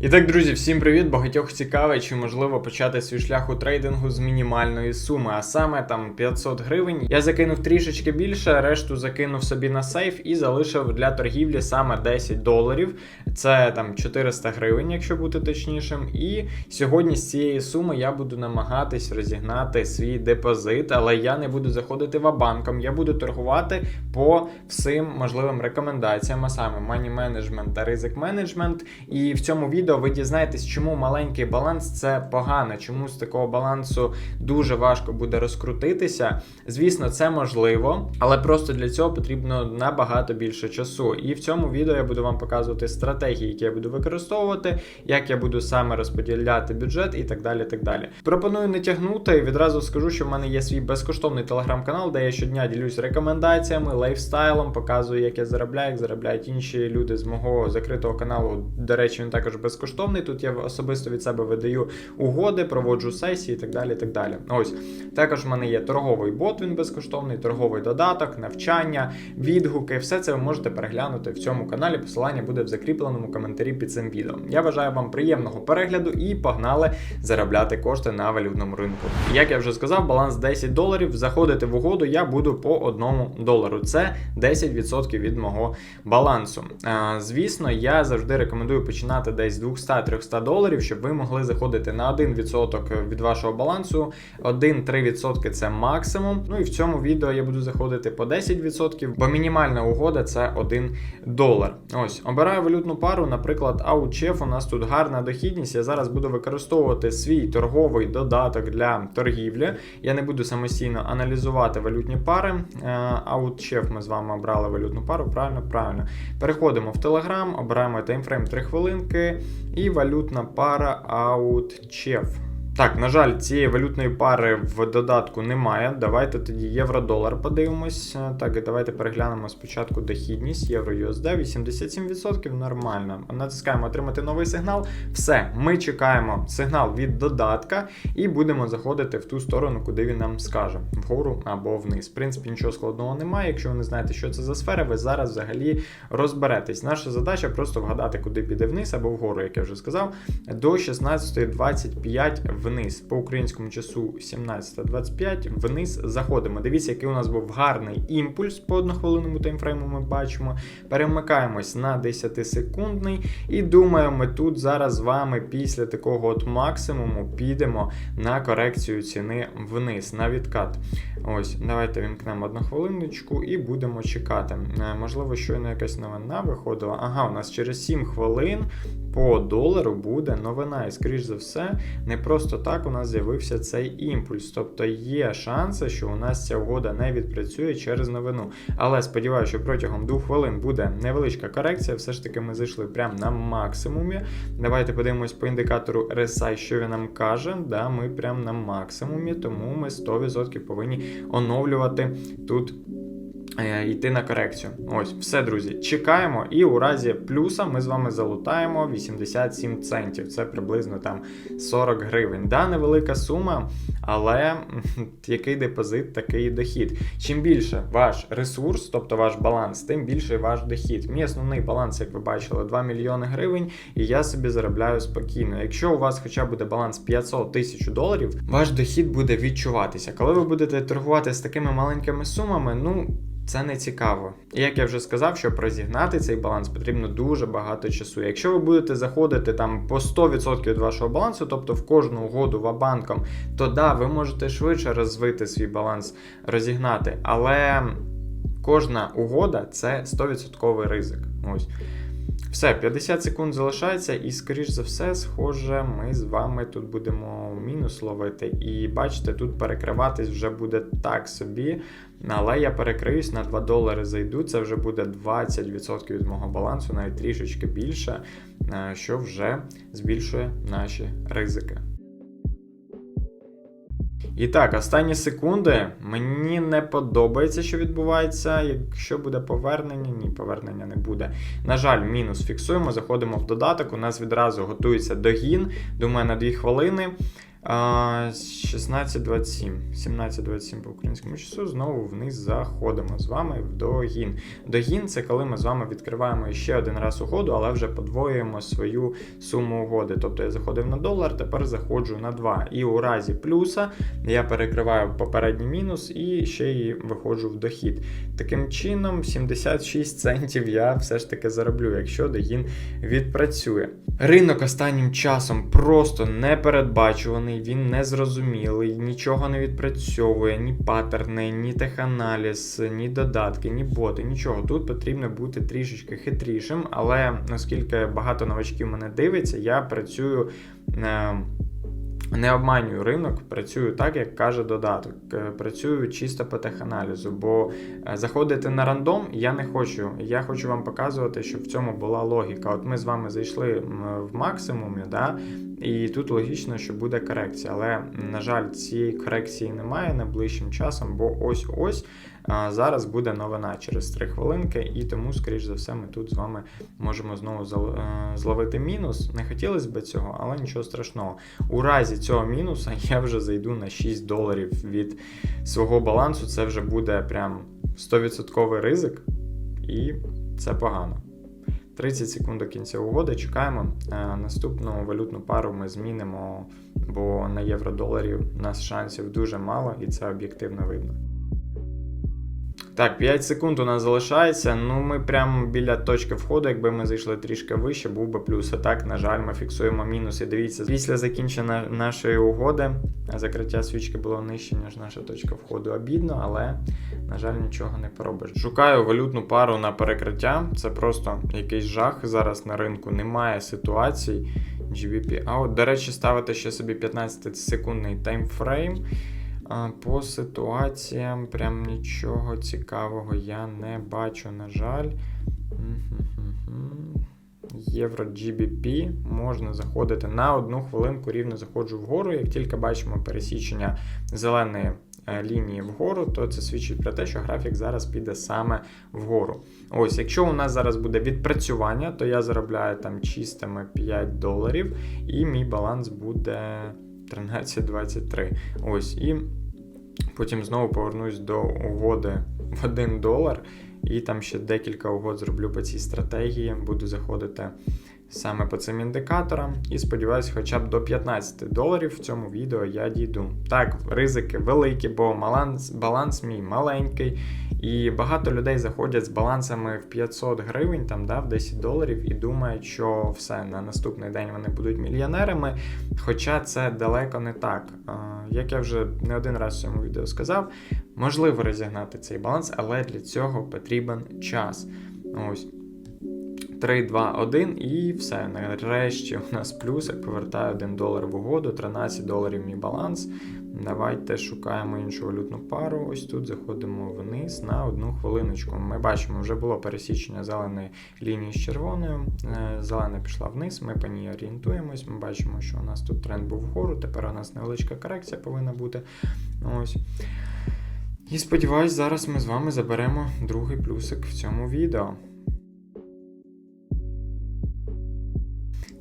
І так, друзі, всім привіт! Багатьох цікавить, чи можливо почати свій шлях у трейдингу з мінімальної суми, а саме там 500 гривень. Я закинув трішечки більше, решту закинув собі на сейф і залишив для торгівлі саме 10 доларів. Це там 400 гривень, якщо бути точнішим. І сьогодні з цієї суми я буду намагатись розігнати свій депозит, але я не буду заходити в банком. Я буду торгувати по всім можливим рекомендаціям, а саме money management та ризик менеджмент. І в цьому відео ви дізнаєтесь, чому маленький баланс це погано, чому з такого балансу дуже важко буде розкрутитися. Звісно, це можливо, але просто для цього потрібно набагато більше часу. І в цьому відео я буду вам показувати стратегії, які я буду використовувати, як я буду саме розподіляти бюджет і так далі. так далі. Пропоную не тягнути. Відразу скажу, що в мене є свій безкоштовний телеграм-канал, де я щодня ділюсь рекомендаціями, лайфстайлом, показую, як я заробляю, як заробляють інші люди з мого закритого каналу. До речі, він також безкоштовний. Тут я особисто від себе видаю угоди, проводжу сесії і так далі. і так далі. Ось також в мене є торговий бот, він безкоштовний, торговий додаток, навчання, відгуки. Все це ви можете переглянути в цьому каналі. Посилання буде в закріпленому коментарі під цим відео. Я бажаю вам приємного перегляду і погнали заробляти кошти на валютному ринку. Як я вже сказав, баланс 10 доларів. Заходити в угоду я буду по 1 долару. Це 10% від мого балансу. Звісно, я завжди рекомендую починати десь 200-300 доларів, щоб ви могли заходити на 1% від вашого балансу. 1-3% це максимум. Ну і в цьому відео я буду заходити по 10%, бо мінімальна угода це 1 долар. Ось, обираю валютну пару, наприклад, Аучеф. У нас тут гарна дохідність. Я зараз буду використовувати свій торговий додаток для торгівлі. Я не буду самостійно аналізувати валютні пари. Аутчеф ми з вами обрали валютну пару. Правильно, правильно. Переходимо в Telegram, обираємо таймфрейм 3 хвилинки і валютна пара OutChef. Так, на жаль, цієї валютної пари в додатку немає. Давайте тоді євро-долар подивимось. Так, і давайте переглянемо спочатку дохідність євро USD 87% нормально. Натискаємо отримати новий сигнал. Все, ми чекаємо сигнал від додатка і будемо заходити в ту сторону, куди він нам скаже: вгору або вниз. В принципі, нічого складного немає. Якщо ви не знаєте, що це за сфера, ви зараз взагалі розберетесь. Наша задача просто вгадати, куди піде вниз або вгору, як я вже сказав, до 16.25 вниз. По українському часу 17.25 вниз заходимо. Дивіться, який у нас був гарний імпульс по однохвилинному таймфрейму. Ми бачимо. Перемикаємось на 10-секундний і думаю, ми тут зараз з вами після такого от максимуму підемо на корекцію ціни вниз, на відкат. Ось, давайте вімкнемо одну хвилиночку і будемо чекати. Е, Можливо, щойно якась новина виходила. Ага, у нас через 7 хвилин по долару буде новина. І, скоріш за все, не просто так у нас з'явився цей імпульс. Тобто є шанси, що у нас ця угода не відпрацює через новину. Але сподіваюся, що протягом 2 хвилин буде невеличка корекція. Все ж таки, ми зайшли прямо на максимумі. Давайте подивимось по індикатору RSI, що він нам каже. Да, Ми прямо на максимумі, тому ми 100% повинні оновлювати тут. Е, Йти на корекцію. Ось, все, друзі. Чекаємо, і у разі плюса ми з вами залутаємо 87 центів. Це приблизно там 40 гривень. Да, невелика сума, але який депозит, такий і дохід. Чим більше ваш ресурс, тобто ваш баланс, тим більше ваш дохід. Мій основний баланс, як ви бачили, 2 мільйони гривень, і я собі заробляю спокійно. Якщо у вас хоча буде баланс 500 тисяч доларів, ваш дохід буде відчуватися. Коли ви будете торгувати з такими маленькими сумами, ну. Це не цікаво. І як я вже сказав, щоб розігнати цей баланс, потрібно дуже багато часу. Якщо ви будете заходити там по 100% від вашого балансу, тобто в кожну угоду вабанком, то да, ви можете швидше розвити свій баланс, розігнати. Але кожна угода це 100% ризик. Ось. Все, 50 секунд залишається, і, скоріш за все, схоже, ми з вами тут будемо мінус ловити. І бачите, тут перекриватись вже буде так собі. Але я перекриюсь на 2 долари зайду, це вже буде 20% від мого балансу, навіть трішечки більше, е, що вже збільшує наші ризики. І так, останні секунди. Мені не подобається, що відбувається. Якщо буде повернення, ні, повернення не буде. На жаль, мінус фіксуємо, заходимо в додаток. У нас відразу готується догін. Думаю, на 2 хвилини. А, 16.27. 17.27 по українському часу. Знову вниз заходимо з вами в догін. Догін це коли ми з вами відкриваємо ще один раз угоду, але вже подвоюємо свою суму угоди. Тобто я заходив на долар, тепер заходжу на 2. І у разі плюса я перекриваю попередній мінус і ще й виходжу в дохід. Таким чином, 76 центів я все ж таки зароблю, якщо догін відпрацює. Ринок останнім часом просто непередбачуваний, він незрозумілий, нічого не відпрацьовує, ні паттерни, ні теханаліз, ні додатки, ні боти, нічого. Тут потрібно бути трішечки хитрішим, але оскільки багато новачків мене дивиться, я працюю. Не обманюю ринок, працюю так, як каже додаток. Е, Працюю чисто по теханалізу, бо е, заходити на рандом я не хочу. Я хочу вам показувати, щоб в цьому була логіка. От ми з вами зайшли в максимумі, да, і тут логічно, що буде корекція. Але, на жаль, цієї корекції немає найближчим часом, бо ось-ось зараз буде новина через 3 хвилинки, і тому, скоріш за все, ми тут з вами можемо знову е, зловити мінус. Не хотілося б цього, але нічого страшного. У разі цього мінуса я вже зайду на 6 доларів від свого балансу. Це вже буде прям 100% ризик, і це погано. 30 секунд до кінця угоди. Чекаємо. Е, Наступну валютну пару ми змінимо, бо на євро-доларі у нас шансів дуже мало, і це об'єктивно видно. Так, 5 секунд у нас залишається. Ну, ми прямо біля точки входу, якби ми зайшли трішки вище, був би плюс. А так, на жаль, ми фіксуємо мінус. І дивіться, після закінчення нашої угоди закриття свічки було нижче, ніж наша точка входу. Обідно, але, на жаль, нічого не поробиш. Шукаю валютну пару на перекриття. Це просто якийсь жах зараз на ринку. Немає ситуацій. GBP. А от, до речі, ставити ще собі 15-секундний таймфрейм. По ситуаціям прям нічого цікавого я не бачу, на жаль. Євро GBP можна заходити на одну хвилинку, рівно заходжу вгору. Як тільки бачимо пересічення зеленої е, лінії вгору, то це свідчить про те, що графік зараз піде саме вгору. Ось, якщо у нас зараз буде відпрацювання, то я заробляю там чистими 5 доларів, і мій баланс буде 13.23. Ось, і потім знову повернусь до угоди в 1 долар. І там ще декілька угод зроблю по цій стратегії. Буду заходити саме по цим індикаторам. І сподіваюся, хоча б до 15 доларів в цьому відео я дійду. Так, ризики великі, бо баланс, баланс мій маленький. І багато людей заходять з балансами в 500 гривень, там, да, в 10 доларів, і думають, що все, на наступний день вони будуть мільйонерами. Хоча це далеко не так. Як я вже не один раз в цьому відео сказав, можливо розігнати цей баланс, але для цього потрібен час. Ось. 3, 2, 1 і все. Нарешті у нас плюсик повертає 1 долар в угоду, 13 доларів мій баланс. Давайте шукаємо іншу валютну пару. Ось тут заходимо вниз на одну хвилиночку. Ми бачимо, вже було пересічення зеленої лінії з червоною. Е, Зелена пішла вниз, ми по ній орієнтуємось. Ми бачимо, що у нас тут тренд був вгору. Тепер у нас невеличка корекція повинна бути. Ось. І сподіваюсь, зараз ми з вами заберемо другий плюсик в цьому відео.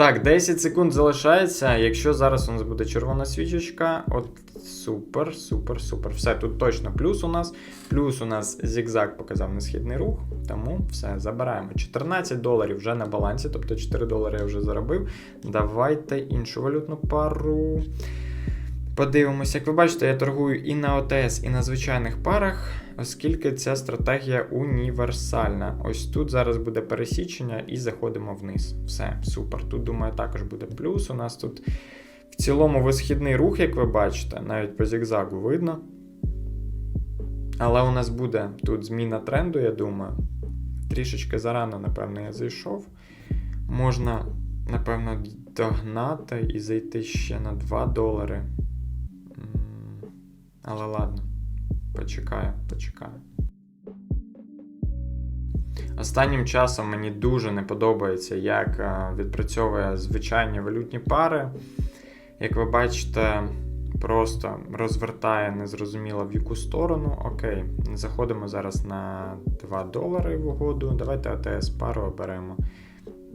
Так, 10 секунд залишається. Якщо зараз у нас буде червона свічечка, от супер, супер, супер. Все, тут точно плюс у нас. Плюс у нас зігзаг показав несхідний рух, тому все, забираємо. 14 доларів вже на балансі, тобто 4 долари я вже заробив. Давайте іншу валютну пару. Подивимося, як ви бачите, я торгую і на ОТС, і на звичайних парах, оскільки ця стратегія універсальна. Ось тут зараз буде пересічення і заходимо вниз. Все, супер. Тут, думаю, також буде плюс. У нас тут в цілому висхідний рух, як ви бачите, навіть по зігзагу видно. Але у нас буде тут зміна тренду, я думаю. Трішечки зарано, напевно, я зайшов. Можна, напевно, догнати і зайти ще на 2 долари. Але ладно, почекаю, почекаю. Останнім часом мені дуже не подобається, як е, відпрацьовує звичайні валютні пари. Як ви бачите, просто розвертає незрозуміло в яку сторону. Окей, заходимо зараз на 2 долари в угоду. Давайте АТС пару оберемо.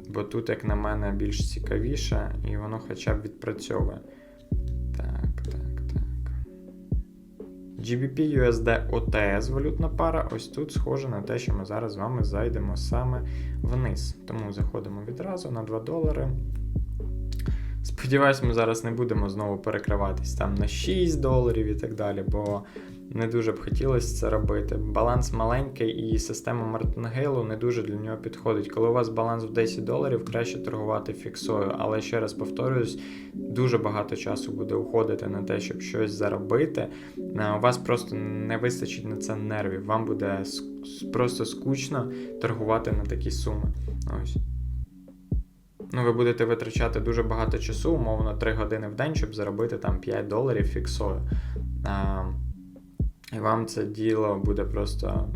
Бо тут, як на мене, більш цікавіше, і воно хоча б відпрацьовує. GBP USD OTS валютна пара. Ось тут схоже на те, що ми зараз з вами зайдемо саме вниз. Тому заходимо відразу на 2 долари. Сподіваюсь, ми зараз не будемо знову перекриватись там на 6 доларів і так далі, бо не дуже б хотілося це робити. Баланс маленький і система Мартингейлу не дуже для нього підходить. Коли у вас баланс в 10 доларів, краще торгувати фіксою. Але ще раз повторюсь, дуже багато часу буде уходити на те, щоб щось заробити. У вас просто не вистачить на це нервів. Вам буде просто скучно торгувати на такі суми. Ось. Ну, ви будете витрачати дуже багато часу, умовно 3 години в день, щоб заробити там 5 доларів фіксою. А, і вам це діло буде просто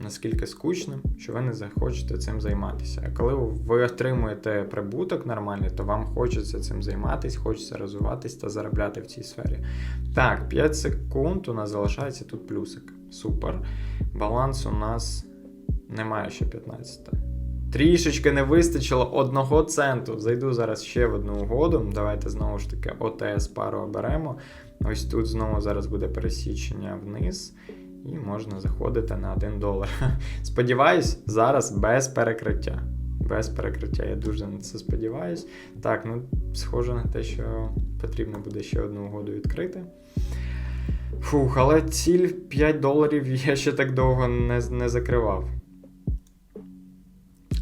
наскільки скучним, що ви не захочете цим займатися. А коли ви отримуєте прибуток нормальний, то вам хочеться цим займатися, хочеться розвиватись та заробляти в цій сфері. Так, 5 секунд у нас залишається тут плюсик. Супер. Баланс у нас немає ще 15. Трішечки не вистачило одного центу. Зайду зараз ще в одну угоду. Давайте знову ж таки ОТС пару оберемо. Ось тут знову зараз буде пересічення вниз, і можна заходити на 1 долар. Сподіваюсь, зараз без перекриття. Без перекриття, я дуже на це сподіваюсь. Так, ну схоже на те, що потрібно буде ще одну угоду відкрити. Фух, але ціль 5 доларів я ще так довго не, не закривав.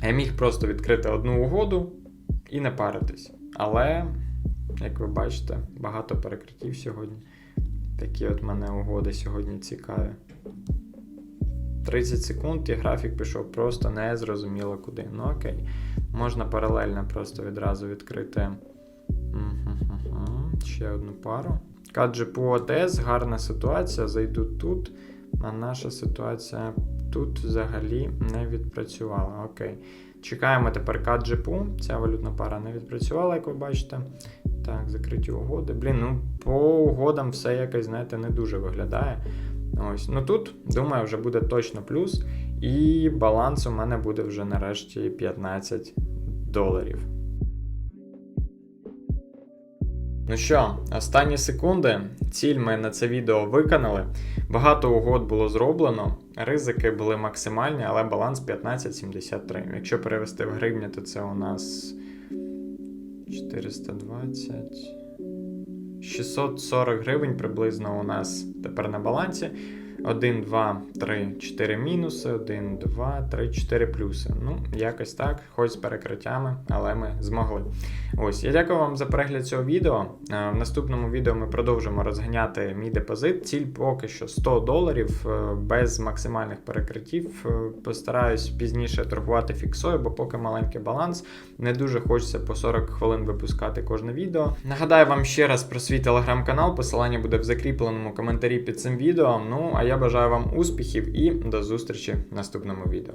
Я міг просто відкрити одну угоду і не паритись. Але, як ви бачите, багато перекриттів сьогодні. Такі от мене угоди сьогодні цікаві. 30 секунд і графік пішов просто незрозуміло куди. Ну окей. Можна паралельно просто відразу відкрити ще одну пару. Каджи по ОТС, гарна ситуація. Зайду тут. А наша ситуація тут взагалі не відпрацювала. Окей. Чекаємо тепер каджипу. Ця валютна пара не відпрацювала, як ви бачите. Так, закриті угоди. Блін, ну по угодам все якось, знаєте, не дуже виглядає. Ось. Ну тут, думаю, вже буде точно плюс. І баланс у мене буде вже нарешті 15 доларів. Ну що, останні секунди. Ціль ми на це відео виконали. Багато угод було зроблено, ризики були максимальні, але баланс 15,73. Якщо перевести в гривні, то це у нас 420. 640 гривень приблизно у нас тепер на балансі. 1, 2, 3, 4 мінуси, 1, 2, 3, 4 плюси. Ну, якось так, хоч з перекриттями, але ми змогли. Ось, я дякую вам за перегляд цього відео. Е, В наступному відео ми продовжимо розганяти мій депозит. Ціль поки що 100 доларів е, без максимальних перекриттів. Е, Постараюсь пізніше торгувати фіксою, бо поки маленький баланс. Не дуже хочеться по 40 хвилин випускати кожне відео. Нагадаю вам ще раз про свій телеграм-канал. Посилання буде в закріпленому коментарі під цим відео. Ну а я бажаю вам успіхів і до зустрічі в наступному відео.